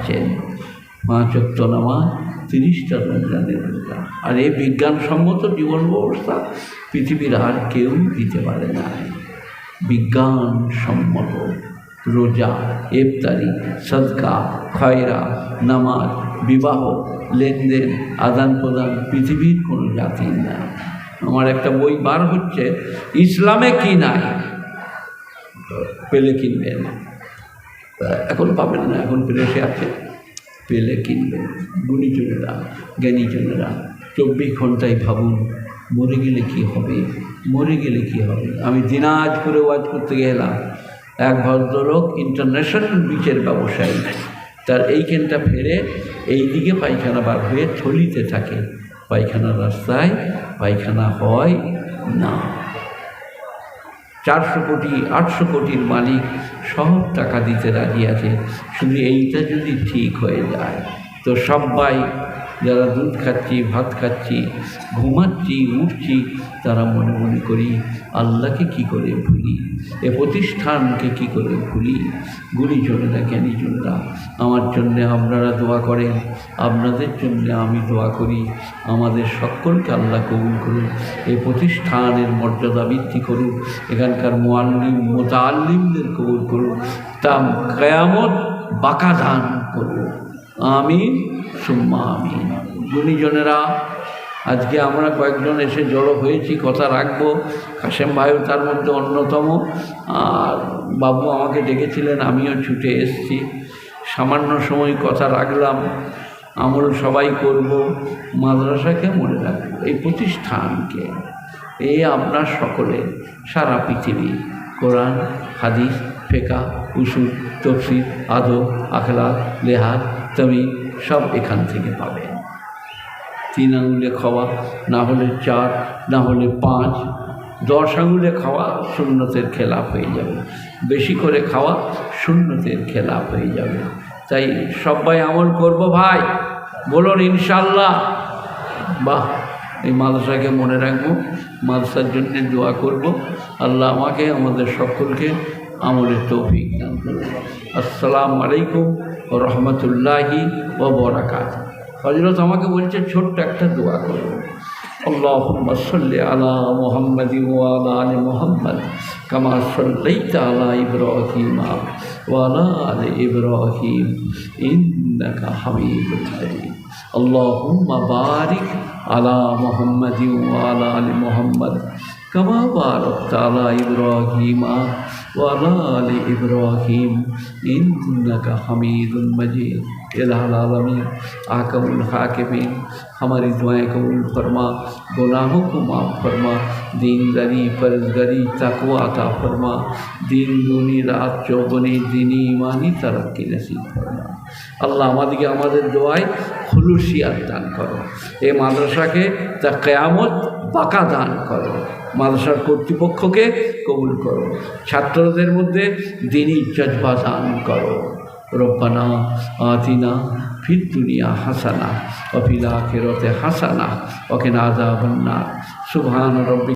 পাচ্ছেন পাঁচ অক্ট নামাজ, তিরিশটা রমজানের রোজা আর এই বিজ্ঞানসম্মত জীবন ব্যবস্থা পৃথিবীর আর কেউ দিতে পারে না। বিজ্ঞানসম্মত রোজা, ইফতারি, সদকা, খয়রা, নামাজ, বিবাহ, লেনদেন আদান প্রদান পৃথিবীর কোনো জাতির না। আমার একটা বই বার হচ্ছে, ইসলামে কি নাই? পেলে কিনবেন। এখন পাবেন না, এখন প্রেসে আছে। পেলে কিনবেন গুণীজনেরা জ্ঞানীজনেরা চব্বিশ ঘন্টায় ভাবুন, মরে গেলে কি হবে, মরে গেলে কি হবে। আমি দিনাজপুরে ওয়াজ করতে গেলাম এক ভদ্রলোক ইন্টারন্যাশনাল বিচের ব্যবসায়ী। তার এইখানটা ফেরে এই দিকে পায়খানা বার হয়ে থলিতে থাকে। পায়খানা রাস্তায় পায়খানা হয় না। চারশো কোটি, আটশো কোটির মালিক সব টাকা দিতে রাজি আছে। শুধু এইটা যদি ঠিক হয়ে যায়, তো সবাই যারা দুধ খাচ্ছি, ভাত খাচ্ছি, ঘুমাচ্ছি, উঠছি, তারা মনে মনে করি আল্লাহকে কি করে ভুলি? এ প্রতিষ্ঠানকে কি করে ভুলি? গুণীজনেরা, জ্ঞানীজনেরা, আমার জন্যে আপনারা দোয়া করেন, আপনাদের জন্য আমি দোয়া করি, আমাদের সকলকে আল্লাহ কবুল করুন এই প্রতিষ্ঠানের মর্যাদা বৃদ্ধি করুন এখানকার মোয়াল্লিম মোতাল্লিমদের কবুল করুন তা কেয়ামত বাঁকা দান করুন আমি সুম্মা আমি গুণীজনেরা, আজকে আমরা কয়েকজন এসে জড়ো হয়েছি, কথা রাখব। কাশেম ভাইও তার মধ্যে অন্যতম। আর বাবু আমাকে ডেকেছিলেন, আমিও ছুটে এসেছি। সামান্য সময় কথা রাখলাম, আমল সবাই করব, মাদ্রাসাকে মনে রাখব, এই প্রতিষ্ঠানকে। এই আপনার সকলে, সারা পৃথিবী, কোরআন, হাদিস ফেকা উসুল তফসির আদব আখলাক লেহাজ তমি সব এখান থেকে পাবে। তিন আঙুলে খাওয়া, না হলে চার, না হলে পাঁচ, দশ আঙুলে খাওয়া শূন্যতের খেলাপ হয়ে যাবে। বেশি করে খাওয়া শূন্যতের খেলাপ হয়ে যাবে। তাই সবাই আমল করব ভাই, বলুন ইনশাল্লাহ বাহ, এই মাদ্রাসাকে মনে রাখব, মাদ্রাসার জন্য দোয়া করব। আল্লাহ আমাকে, আমাদের সকলকে আমলের তৌফিক দান করুন আসসালামু আলাইকুম ও রহমতুল্লাহি ও বরাকাত হজরত আমাকে বলছে ছোট্ট একটা দোয়া করবো اللهم صل على محمد وعلى ال محمد كما صليت على ابراهيم وعلى ال ابراهيم انك حميد مجيد اللهم بارك على محمد وعلى ال محمد كما باركت على إبراهيم وعلى آل إبراهيم إنك حميد مجيد۔ الہ العالمین، آکم الحاکمین، ہماری دعائیں قبول فرما، گناہوں کو معاف فرما، دین گری پرزگری تقوی عطا فرما، دین دونی رات چوبنی دینی ایمانی ترقی نصیب فرما۔ اللہ আল্লাহ আমাদেরকে আমাদের দোয়ায় খুলুসিয়াত দান করো এই মাদ্রাসাকে তা কেয়ামত بقا دان کرو۔ মাদ্রাসার কর্তৃপক্ষকে কবুল করো। ছাত্রদের মধ্যে দিনই জজবা করো। রব্বানা আতিনা ফির দুনিয়া হাসানা, অফিলা ফেরতে হাসানা ওকে নাজা বন্না সুবহান রব্বি